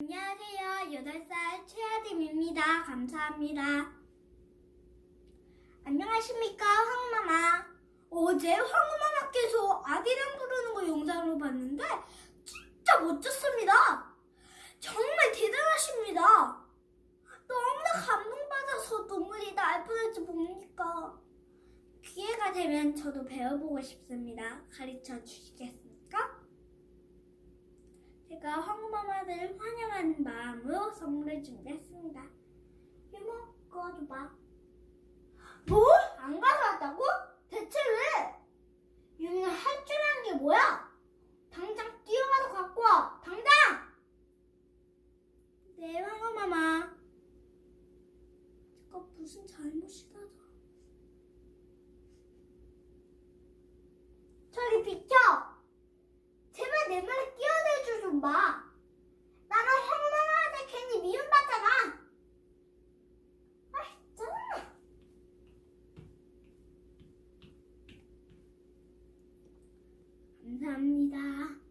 안녕하세요. 8살 최아dim입니다. 감사합니다. 안녕하십니까, 황마마. 어제 황마마께서 아기랑 부르는 거 영상으로 봤는데 진짜 멋졌습니다. 정말 대단하십니다. 너무나 감동받아서 눈물이 날 뻔했지 뭡니까? 기회가 되면 저도 배워보고 싶습니다. 가르쳐 주시겠습니까? 제가 황마마를 환영하는 마음으로 선물을 준비했습니다. 이모, 그거 줘봐. 뭐? 안 가져왔다고? 대체 왜? 유미는 할 줄 아는 게 뭐야? 당장 뛰어가서 갖고 와! 당장! 네, 황마마. 제가 무슨 잘못이라도. 저리 비켜! 제발 내 말에 끼어들줄 좀 봐. 나는 황망하한테 괜히 미움받잖아. 아, 짜증나. 감사합니다.